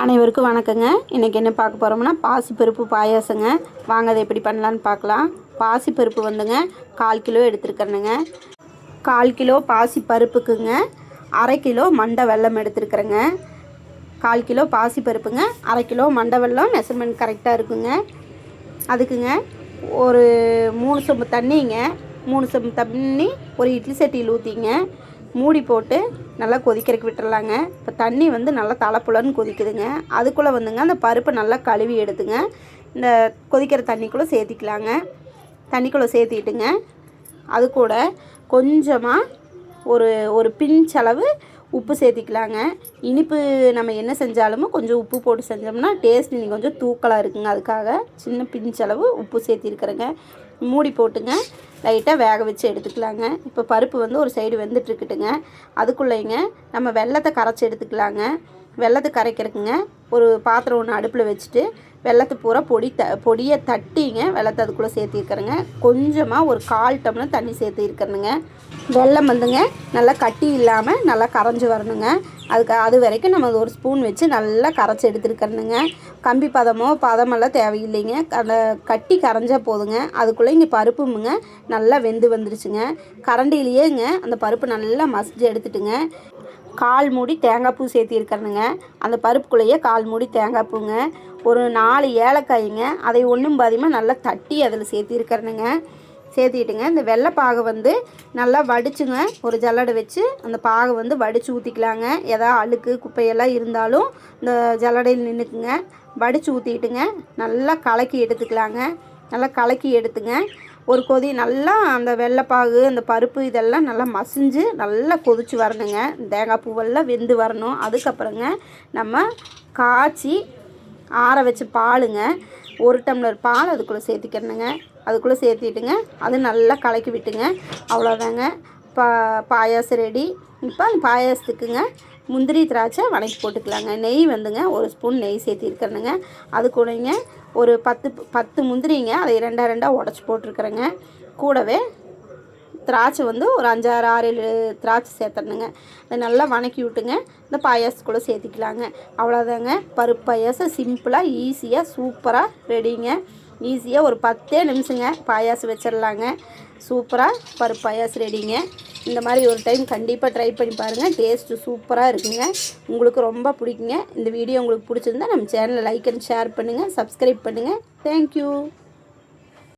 அனைவருக்கும் வணக்கங்க. இன்றைக்கி என்ன பார்க்க போகிறோம்னா பாசிப்பருப்பு பாயாசங்க. வாங்க அதை எப்படி பண்ணலான்னு பார்க்கலாம். பாசிப்பருப்பு வந்துங்க கால் கிலோ எடுத்துருக்கேனுங்க கால் கிலோ பாசி பருப்புக்குங்க அரை கிலோ மண்டை வெல்லம் எடுத்துருக்குறேங்க. கால் கிலோ பாசி பருப்புங்க அரை கிலோ மண்டை வெல்லம் மெஷர்மெண்ட் கரெக்டாக இருக்குங்க. அதுக்குங்க ஒரு மூணு சொம்பு தண்ணிங்க மூணு சொம்பு தண்ணி ஒரு இட்லி சட்டியில் ஊற்றிங்க மூடி போட்டு நல்லா கொதிக்கிறதுக்கு விட்டுறலாங்க. இப்போ தண்ணி வந்து நல்லா தலைப்புலன்னு கொதிக்குதுங்க. அதுக்குள்ளே வந்துங்க அந்த பருப்பை நல்லா கழுவி எடுத்துங்க. இந்த கொதிக்கிற தண்ணிக்குள்ளே சேர்த்திக்கலாங்க. தண்ணிக்குள்ளே சேர்த்திட்டுங்க. அது கூட கொஞ்சமாக ஒரு ஒரு பிஞ்ச் அளவு உப்பு சேர்த்திக்கலாங்க. இனிப்பு நம்ம என்ன செஞ்சாலும் கொஞ்சம் உப்பு போட்டு செஞ்சோம்னா டேஸ்ட் இன்னைக்கு கொஞ்சம் தூக்கலாக இருக்குங்க. அதுக்காக சின்ன பிஞ்சளவு உப்பு சேர்த்திருக்கிறேங்க. மூடி போட்டுங்க. லைட்டாக வேக வச்சு எடுத்துக்கலாங்க. இப்போ பருப்பு வந்து ஒரு சைடு வெந்துட்டுருக்குட்டுங்க அதுக்குள்ளேங்க நம்ம வெள்ளத்தை கரைச்சி எடுத்துக்கலாங்க. வெள்ளத்தை கரைக்கிறதுக்குங்க ஒரு பாத்திரம் ஒன்று அடுப்பில் வச்சுட்டு வெள்ளத்தை பூரா பொடி த பொடியை தட்டிங்க. வெள்ளத்தை அதுக்குள்ளே சேர்த்திருக்கிறேங்க கொஞ்சமாக ஒரு கால் டம்ளர் தண்ணி சேர்த்திருக்கிறேனுங்க வெள்ளம் வந்துங்க. நல்லா கட்டி இல்லாமல் நல்லா கரைஞ்சி வரணுங்க. அதுக்கு அது வரைக்கும் நம்ம ஒரு ஸ்பூன் வச்சு நல்லா கரைச்சி எடுத்துருக்கணுங்க கம்பி பதமோ பதமெல்லாம் தேவையில்லைங்க. அந்த கட்டி கரைஞ்சால் போதுங்க. அதுக்குள்ளே இங்கே பருப்புமுங்க நல்லா வெந்து வந்துருச்சுங்க. கரண்டிலேயேங்க அந்த பருப்பு நல்லா மசிஞ்சு எடுத்துட்டுங்க. கால் மூடி தேங்காய் பூ சேர்த்திருக்கிறனுங்க அந்த பருப்புக்குள்ளேயே கால் மூடி தேங்காய் பூங்க. ஒரு நாலு ஏலக்காய்ங்க. அதை ஒன்றும் பாதியமாக நல்லா தட்டி அதில் சேர்த்திருக்கிறனுங்க சேர்த்திட்டுங்க. இந்த வெள்ளைப்பாகை வந்து நல்லா வடிச்சுங்க. ஒரு ஜல்லடை வச்சு அந்த பாகை வந்து வடித்து ஊற்றிக்கலாங்க எதாவது அழுக்கு குப்பையெல்லாம் இருந்தாலும் இந்த ஜல்லடையில் நின்றுக்குங்க வடித்து ஊற்றிட்டுங்க நல்லா கலக்கி எடுத்துக்கலாங்க. நல்லா கலக்கி எடுத்துங்க. ஒரு கொதி நல்லா அந்த வெள்ளைப்பாகு அந்த பருப்பு இதெல்லாம் நல்லா மசிஞ்சு நல்லா கொதிச்சு வரணுங்க. தேங்காய் பூவெல்லாம் வெந்து வரணும். அதுக்கப்புறங்க நம்ம காய்ச்சி ஆற வச்ச பாலுங்க ஒரு டம்ளர் பால் அதுக்குள்ளே சேர்த்திக்கிறணுங்க அதுக்குள்ளே சேர்த்திட்டுங்க அது நல்லா கலக்கி விட்டுங்க. அவ்வளோதாங்க பா பாயாசம் ரெடி இப்போ அந்த பாயாசத்துக்குங்க முந்திரி திராட்சை வணக்கி போட்டுக்கலாங்க. நெய் வந்துங்க ஒரு ஸ்பூன் நெய் சேர்த்திருக்கிறேனுங்க அது கூடங்க ஒரு பத்து பத்து முந்திரிங்க அதை ரெண்டாக ரெண்டாக உடச்சி போட்டிருக்கிறேங்க. கூடவே திராட்சை வந்து ஒரு அஞ்சாறு ஆறு ஏழு திராட்சை சேர்த்துடணுங்க. அதை நல்லா வணக்கி விட்டுங்க. இந்த பாயாசத்துக்குள்ளே சேர்த்திக்கலாங்க. அவ்வளோதாங்க. பருப்பு பாயாசம் சிம்பிளாக ஈஸியாக சூப்பராக ரெடிங்க. ஈஸியாக ஒரு பத்தே நிமிஷங்க பாயாசம் வச்சிடலாங்க சூப்பராக பருப்பு பாயாசம் ரெடிங்க. இந்த மாதிரி ஒரு டைம் கண்டிப்பாக ட்ரை பண்ணி பாருங்கள் டேஸ்ட்டு சூப்பராக இருக்குங்க. உங்களுக்கு ரொம்ப பிடிக்குங்க. இந்த வீடியோ உங்களுக்கு பிடிச்சிருந்தா நம்ம சேனலை லைக் அண்ட் ஷேர் பண்ணுங்கள் சப்ஸ்கிரைப் பண்ணுங்கள் தேங்க்யூ